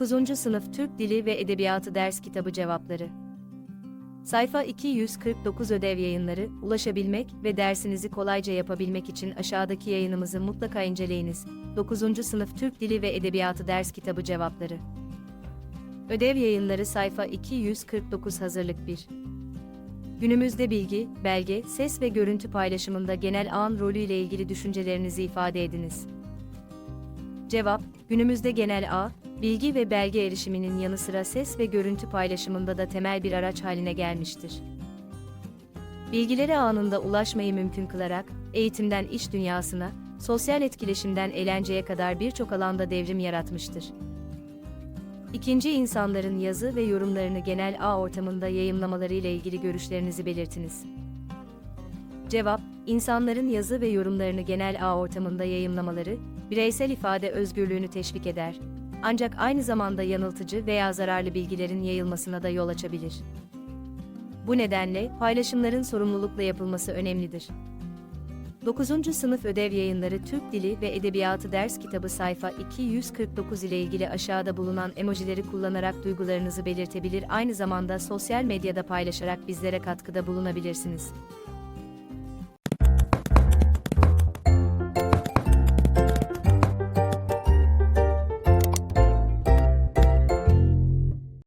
9. Sınıf Türk Dili ve Edebiyatı Ders Kitabı Cevapları Sayfa 249 Ödev Yayınları, ulaşabilmek ve dersinizi kolayca yapabilmek için aşağıdaki yayınımızı mutlaka inceleyiniz. 9. Sınıf Türk Dili ve Edebiyatı Ders Kitabı Cevapları Ödev Yayınları Sayfa 249 Hazırlık 1 Günümüzde bilgi, belge, ses ve görüntü paylaşımında genel ağın rolü ile ilgili düşüncelerinizi ifade ediniz. Cevap, günümüzde genel ağ, bilgi ve belge erişiminin yanı sıra ses ve görüntü paylaşımında da temel bir araç haline gelmiştir. Bilgilere anında ulaşmayı mümkün kılarak, eğitimden iş dünyasına, sosyal etkileşimden eğlenceye kadar birçok alanda devrim yaratmıştır. İkinci insanların yazı ve yorumlarını genel ağ ortamında yayımlamaları ile ilgili görüşlerinizi belirtiniz. Cevap, insanların yazı ve yorumlarını genel ağ ortamında yayımlamaları, bireysel ifade özgürlüğünü teşvik eder. Ancak aynı zamanda yanıltıcı veya zararlı bilgilerin yayılmasına da yol açabilir. Bu nedenle paylaşımların sorumlulukla yapılması önemlidir. 9. Sınıf Ödev Yayınları Türk Dili ve Edebiyatı Ders Kitabı sayfa 249 ile ilgili aşağıda bulunan emojileri kullanarak duygularınızı belirtebilir aynı zamanda sosyal medyada paylaşarak bizlere katkıda bulunabilirsiniz.